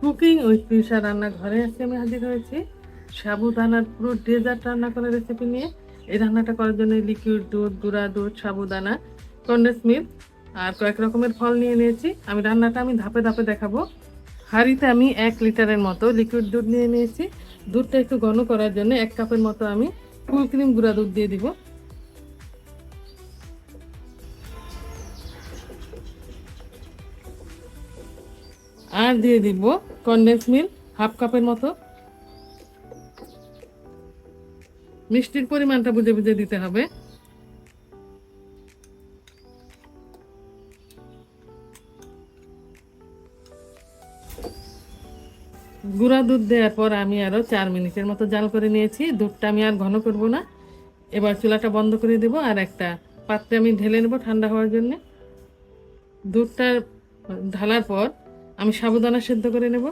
Cooking with পিসা রান্নাঘরে আজকে আমি হাজির হয়েছি। সাবুদানার পুরো ডেজার্ট রান্না করার রেসিপি নিয়ে। এই রান্নাটা করার জন্য লিকুইড দুধ, গুঁড়া দুধ সাবুদানা কন্ডেন্স মিল্ক আর কয়েক রকমের ফল নিয়ে নিয়েছি। আমি রান্নাটা আমি ধাপে ধাপে দেখাবো। হাঁড়িতে আমি এক লিটারের মতো লিকুইড দুধ নিয়ে নিয়েছি। দুধটা একটু ঘন করার জন্য এক কাপের মতো আমি ফুল ক্রিম গুঁড়া দুধ দিয়ে দিব। আর দিয়ে দিব কন্ডেন্স মিল্ক হাফ কাপের মতো। মিষ্টির পরিমাণটা বুঝে বুঝে দিতে হবে। গুঁড়া দুধ দেওয়ার পর আমি আরও চার মিনিটের মতো জাল করে নিয়েছি। দুধটা আমি আর ঘন করব না। এবার চুলাটা বন্ধ করে দেব আর একটা পাত্রে আমি ঢেলে নেব ঠান্ডা হওয়ার জন্য। দুধটা ঢালার পর আমি সাবুদানা সেদ্ধ করে নেব।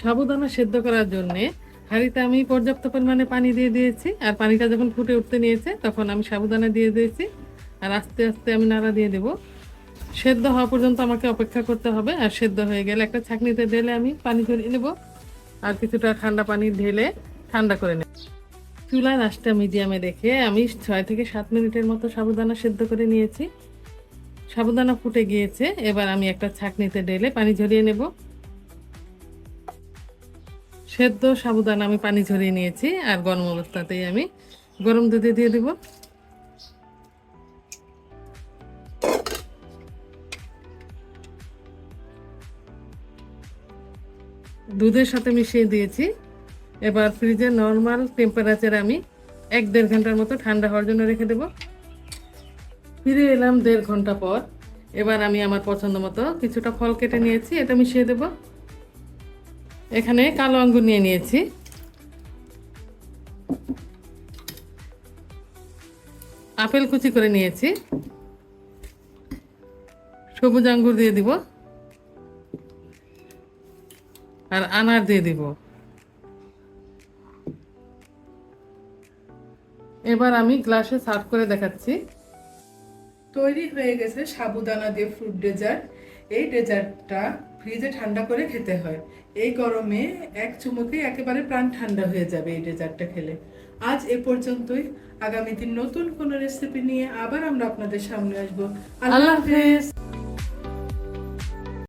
সাবুদানা সেদ্ধ করার জন্যে হাঁড়িতে আমি পর্যাপ্ত পরিমাণে পানি দিয়ে দিয়েছি, আর পানিটা যখন ফুটে উঠতে নিয়েছে, তখন আমি সাবুদানা দিয়ে দিয়েছি, আর আস্তে আস্তে আমি নাড়া দিয়ে দেব। সেদ্ধ হওয়া পর্যন্ত আমাকে অপেক্ষা করতে হবে, আর সেদ্ধ হয়ে গেলে একটা ছাঁকনিতে ঢেলে আমি পানি ঝরিয়ে নেব, আর কিছুটা ঠান্ডা পানি ঢেলে ঠান্ডা করে নেব। চুলার আঁচটা মিডিয়ামে রেখে আমি ছয় থেকে সাত মিনিটের মতো সাবুদানা সেদ্ধ করে নিয়েছি। সাবুদানা ফুটে গিয়েছে। এবার আমি একটা ছাঁকনিতে ঢেলে পানি ঝরিয়ে নেব। সেদ্ধ সাবুদানা আমি পানি ঝরিয়ে নিয়েছি, আর গরম অবস্থাতেই আমি গরম দুধে দিয়ে দেব। দুধের সাথে মিশিয়ে দিয়েছি। এবার ফ্রিজে নর্মাল টেম্পারেচারে আমি এক দেড় ঘণ্টার মতো ঠান্ডা হওয়ার জন্য রেখে দেবো। ফিরে এলাম দেড় ঘণ্টা পর। এবার আমি আমার পছন্দ মতো কিছুটা ফল কেটে নিয়েছি, এটা মিশিয়ে দেব। এখানে কালো আঙ্গুর নিয়ে নিয়েছি। আপেল কুচি করে নিয়েছি। সবুজ আঙ্গুর দিয়ে দিব। আর আনার দিয়ে দিব। এবার আমি গ্লাসে সার্ভ করে দেখাচ্ছি। তৈরি হয়ে গেছে সাবুদানা দিয়ে ফ্রুট ডেজার্ট এই ডেজার্টটা ফ্রিজে ঠান্ডা করে খেতে হয়। এই গরমে এক চুমুকে একেবারে প্রাণ ঠান্ডা হয়ে যাবে এই ডেজার্টটা খেলে। আজ এ পর্যন্তই। আগামী দিন নতুন কোনো রেসিপি নিয়ে আবার আমরা আপনাদের সামনে আসব। আল্লাহ হাফেজ।